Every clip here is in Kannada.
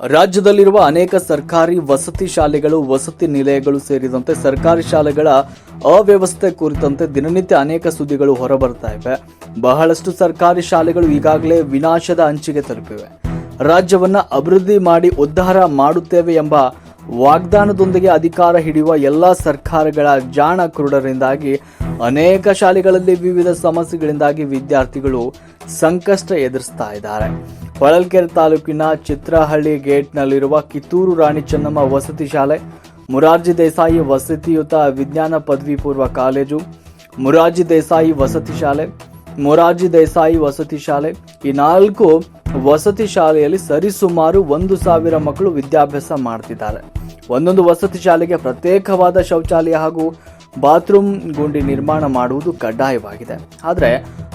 ರಾಜ್ಯದಲ್ಲಿರುವ ಅನೇಕ ಸರ್ಕಾರಿ ವಸತಿ ಶಾಲೆಗಳು, ವಸತಿ ನಿಲಯಗಳು ಸೇರಿದಂತೆ ಸರ್ಕಾರಿ ಶಾಲೆಗಳ ಅವ್ಯವಸ್ಥೆ ಕುರಿತಂತೆ ದಿನನಿತ್ಯ ಅನೇಕ ಸುದ್ದಿಗಳು ಹೊರಬರ್ತಾ ಇವೆ. ಬಹಳಷ್ಟು ಸರ್ಕಾರಿ ಶಾಲೆಗಳು ಈಗಾಗಲೇ ವಿನಾಶದ ಅಂಚಿಗೆ ತಲುಪಿವೆ. ರಾಜ್ಯವನ್ನ ಅಭಿವೃದ್ಧಿ ಮಾಡಿ ಉದ್ಧಾರ ಮಾಡುತ್ತೇವೆ ಎಂಬ ವಾಗ್ದಾನದೊಂದಿಗೆ ಅಧಿಕಾರ ಹಿಡಿಯುವ ಎಲ್ಲ ಸರ್ಕಾರಗಳ ಜಾಣ ಕುರುಡರಿಂದಾಗಿ ಅನೇಕ ಶಾಲೆಗಳಲ್ಲಿ ವಿವಿಧ ಸಮಸ್ಯೆಗಳಿಂದಾಗಿ ವಿದ್ಯಾರ್ಥಿಗಳು ಸಂಕಷ್ಟ ಎದುರಿಸ್ತಾ ಇದ್ದಾರೆ. ಹೊಳಲ್ಕೆರೆ ತಾಲೂಕಿನ ಚಿತ್ರಹಳ್ಳಿ ಗೇಟ್ನಲ್ಲಿರುವ ಕಿತ್ತೂರು ರಾಣಿ ಚೆನ್ನಮ್ಮ ವಸತಿ ಶಾಲೆ, ಮುರಾರ್ಜಿ ದೇಸಾಯಿ ವಸತಿಯುತ ವಿಜ್ಞಾನ ಪದವಿ ಪೂರ್ವ ಕಾಲೇಜು, ಮುರಾರ್ಜಿ ದೇಸಾಯಿ ವಸತಿ ಶಾಲೆ, ಮೊರಾರ್ಜಿ ದೇಸಾಯಿ ವಸತಿ ಶಾಲೆ ಈ ನಾಲ್ಕು ವಸತಿ ಶಾಲೆಯಲ್ಲಿ ಸರಿಸುಮಾರು ಒಂದು ಸಾವಿರ ಮಕ್ಕಳು ವಿದ್ಯಾಭ್ಯಾಸ ಮಾಡ್ತಿದ್ದಾರೆ. ಒಂದೊಂದು ವಸತಿ ಶಾಲೆಗೆ ಪ್ರತ್ಯೇಕವಾದ ಶೌಚಾಲಯ ಹಾಗೂ ಬಾತ್ರೂಮ್ ಗುಂಡಿ ನಿರ್ಮಾಣ ಮಾಡುವುದು ಕಡ್ಡಾಯವಾಗಿದೆ. ಆದರೆ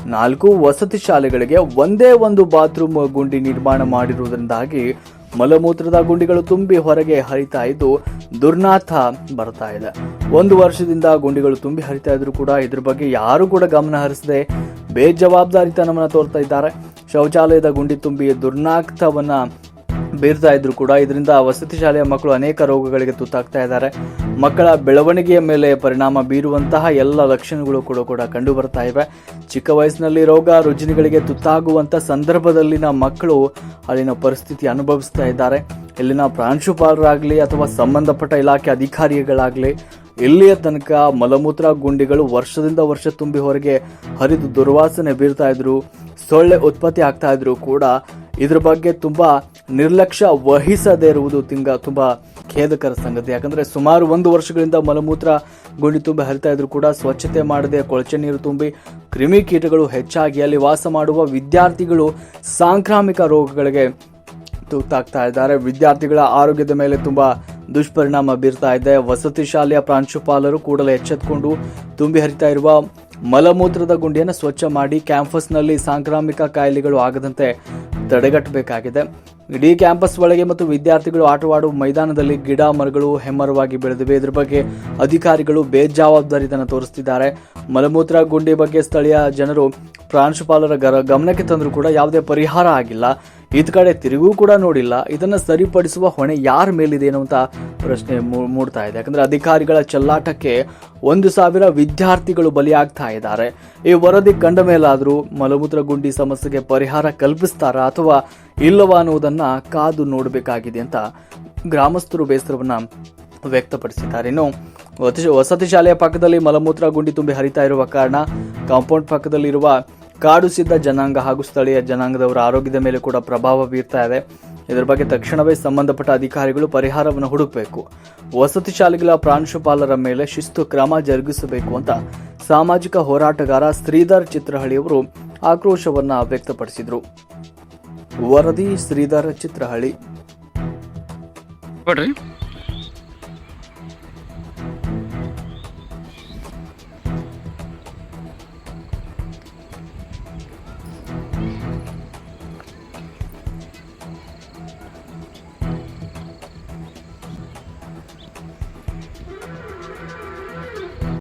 ನಾಲ್ಕು ವಸತಿ ಶಾಲೆಗಳಿಗೆ ಒಂದೇ ಒಂದು ಬಾತ್ರೂಮ್ ಗುಂಡಿ ನಿರ್ಮಾಣ ಮಾಡಿರುವುದರಿಂದಾಗಿ ಮಲಮೂತ್ರದ ಗುಂಡಿಗಳು ತುಂಬಿ ಹೊರಗೆ ಹರಿತಾ ಇದ್ದು ದುರ್ನಾಥ ಬರ್ತಾ ಇದೆ. ಒಂದು ವರ್ಷದಿಂದ ಗುಂಡಿಗಳು ತುಂಬಿ ಹರಿತಾ ಇದ್ರು ಕೂಡ ಇದ್ರ ಬಗ್ಗೆ ಯಾರು ಕೂಡ ಗಮನ ಹರಿಸದೆ ಬೇಜವಾಬ್ದಾರಿತನವನ್ನು ತೋರ್ತಾ ಇದ್ದಾರೆ. ಶೌಚಾಲಯದ ಗುಂಡಿ ತುಂಬಿ ದುರ್ನಾಥವನ್ನ ಬೀರ್ತಾ ಇದ್ರು ಕೂಡ ಇದರಿಂದ ವಸತಿ ಶಾಲೆಯ ಮಕ್ಕಳು ಅನೇಕ ರೋಗಗಳಿಗೆ ತುತ್ತಾಗ್ತಾ ಇದ್ದಾರೆ. ಮಕ್ಕಳ ಬೆಳವಣಿಗೆಯ ಮೇಲೆ ಪರಿಣಾಮ ಬೀರುವಂತಹ ಎಲ್ಲ ಲಕ್ಷಣಗಳು ಕೂಡ ಕೂಡ ಕಂಡು ಬರ್ತಾ ಇವೆ. ಚಿಕ್ಕ ವಯಸ್ಸಿನಲ್ಲಿ ರೋಗ, ರುಜಿನಗಳಿಗೆ ತುತ್ತಾಗುವಂಥ ಸಂದರ್ಭದಲ್ಲಿನ ಮಕ್ಕಳು ಅಲ್ಲಿನ ಪರಿಸ್ಥಿತಿ ಅನುಭವಿಸ್ತಾ ಇದ್ದಾರೆ. ಇಲ್ಲಿನ ಪ್ರಾಂಶುಪಾಲರಾಗಲಿ ಅಥವಾ ಸಂಬಂಧಪಟ್ಟ ಇಲಾಖೆ ಅಧಿಕಾರಿಗಳಾಗಲಿ, ಇಲ್ಲಿಯ ತನಕ ಮಲಮೂತ್ರ ಗುಂಡಿಗಳು ವರ್ಷದಿಂದ ವರ್ಷ ತುಂಬಿ ಹೊರಗೆ ಹರಿದು ದುರ್ವಾಸನೆ ಬೀರ್ತಾ ಇದ್ರು, ಸೊಳ್ಳೆ ಉತ್ಪತ್ತಿ ಆಗ್ತಾ ಇದ್ರು ಕೂಡ. ಇದ್ರ ಬಗ್ಗೆ ತುಂಬಾ ನಿರ್ಲಕ್ಷ್ಯ ವಹಿಸದೇ ಇರುವುದು ತಿಂಗ ತುಂಬಾ ಖೇದಕರ ಸಂಗತಿ. ಯಾಕಂದ್ರೆ ಸುಮಾರು ಒಂದು ವರ್ಷಗಳಿಂದ ಮಲಮೂತ್ರ, ಗುಂಡಿ ತುಂಬಿ ಹರಿತಾ ಇದ್ರು ಕೂಡ ಸ್ವಚ್ಛತೆ ಮಾಡದೆ ಕೊಳಚೆ ನೀರು ತುಂಬಿ ಕ್ರಿಮಿಕೀಟಗಳು ಹೆಚ್ಚಾಗಿ ಅಲ್ಲಿ ವಾಸ ಮಾಡುವ ವಿದ್ಯಾರ್ಥಿಗಳು ಸಾಂಕ್ರಾಮಿಕ ರೋಗಗಳಿಗೆ ತುತ್ತಾಗ್ತಾ ಇದ್ದಾರೆ. ವಿದ್ಯಾರ್ಥಿಗಳ ಆರೋಗ್ಯದ ಮೇಲೆ ತುಂಬಾ ದುಷ್ಪರಿಣಾಮ ಬೀರ್ತಾ ಇದೆ. ವಸತಿ ಶಾಲೆಯ ಪ್ರಾಂಶುಪಾಲರು ಕೂಡಲೇ ಎಚ್ಚೆತ್ಕೊಂಡು ತುಂಬಿ ಹರಿತಾ ಇರುವ ಮಲಮೂತ್ರದ ಗುಂಡಿಯನ್ನು ಸ್ವಚ್ಛ ಮಾಡಿ ಕ್ಯಾಂಪಸ್ನಲ್ಲಿ ಸಾಂಕ್ರಾಮಿಕ ಕಾಯಿಲೆಗಳು ಆಗದಂತೆ ತಡೆಗಟ್ಟಬೇಕಾಗಿದೆ. ಇಡೀ ಕ್ಯಾಂಪಸ್ ಒಳಗೆ ಮತ್ತು ವಿದ್ಯಾರ್ಥಿಗಳು ಆಟವಾಡುವ ಮೈದಾನದಲ್ಲಿ ಗಿಡ ಮರಗಳು ಹೆಮ್ಮರವಾಗಿ ಬೆಳೆದಿವೆ. ಇದರ ಬಗ್ಗೆ ಅಧಿಕಾರಿಗಳು ಬೇಜವಾಬ್ದಾರಿತನ ತೋರಿಸ್ತಿದ್ದಾರೆ. ಮಲಮೂತ್ರ ಗುಂಡಿ ಬಗ್ಗೆ ಸ್ಥಳೀಯ ಜನರು ಪ್ರಾಂಶುಪಾಲರ ಗಮನಕ್ಕೆ ತಂದರೂ ಕೂಡ ಯಾವುದೇ ಪರಿಹಾರ ಆಗಿಲ್ಲ. ಇದ್ ಕಡೆ ತಿರುಗೂ ಕೂಡ ನೋಡಿಲ್ಲ. ಇದನ್ನು ಸರಿಪಡಿಸುವ ಹೊಣೆ ಯಾರ ಮೇಲಿದೆ ಅನ್ನುವಂತ ಪ್ರಶ್ನೆ ಮೂಡ್ತಾ ಇದೆ. ಯಾಕಂದರೆ ಅಧಿಕಾರಿಗಳ ಚೆಲ್ಲಾಟಕ್ಕೆ ಒಂದು ಸಾವಿರ ವಿದ್ಯಾರ್ಥಿಗಳು ಬಲಿಯಾಗ್ತಾ ಇದ್ದಾರೆ. ಈ ವರದಿ ಕಂಡ ಮೇಲಾದರೂ ಮಲಮೂತ್ರ ಗುಂಡಿ ಸಮಸ್ಯೆಗೆ ಪರಿಹಾರ ಕಲ್ಪಿಸ್ತಾರಾ ಅಥವಾ ಇಲ್ಲವಾ ಅನ್ನುವುದನ್ನ ಕಾದು ನೋಡಬೇಕಾಗಿದೆ ಅಂತ ಗ್ರಾಮಸ್ಥರು ಬೇಸರವನ್ನು ವ್ಯಕ್ತಪಡಿಸಿದ್ದಾರೆ. ಇನ್ನು ವಸತಿ ಶಾಲೆಯ ಪಕ್ಕದಲ್ಲಿ ಮಲಮೂತ್ರ ಗುಂಡಿ ತುಂಬಿ ಹರಿತಾ ಇರುವ ಕಾರಣ ಕಾಂಪೌಂಡ್ ಪಕ್ಕದಲ್ಲಿರುವ ಕಾಡು ಸಿದ್ಧ ಜನಾಂಗ ಹಾಗೂ ಸ್ಥಳೀಯ ಜನಾಂಗದವರ ಆರೋಗ್ಯದ ಮೇಲೆ ಕೂಡ ಪ್ರಭಾವ ಬೀರ್ತಾ ಇದೆ. ಇದರ ಬಗ್ಗೆ ತಕ್ಷಣವೇ ಸಂಬಂಧಪಟ್ಟ ಅಧಿಕಾರಿಗಳು ಪರಿಹಾರವನ್ನು ಹುಡುಕಬೇಕು. ವಸತಿ ಶಾಲೆಗಳ ಪ್ರಾಂಶುಪಾಲರ ಮೇಲೆ ಶಿಸ್ತು ಕ್ರಮ ಜರುಗಿಸಬೇಕು ಅಂತ ಸಾಮಾಜಿಕ ಹೋರಾಟಗಾರ ಶ್ರೀಧರ್ ಚಿತ್ರಹಳ್ಳಿಯವರು ಆಕ್ರೋಶವನ್ನು ವ್ಯಕ್ತಪಡಿಸಿದರು. ವರದಿ ಶ್ರೀಧರ್ ಚಿತ್ರಹಳ್ಳಿ.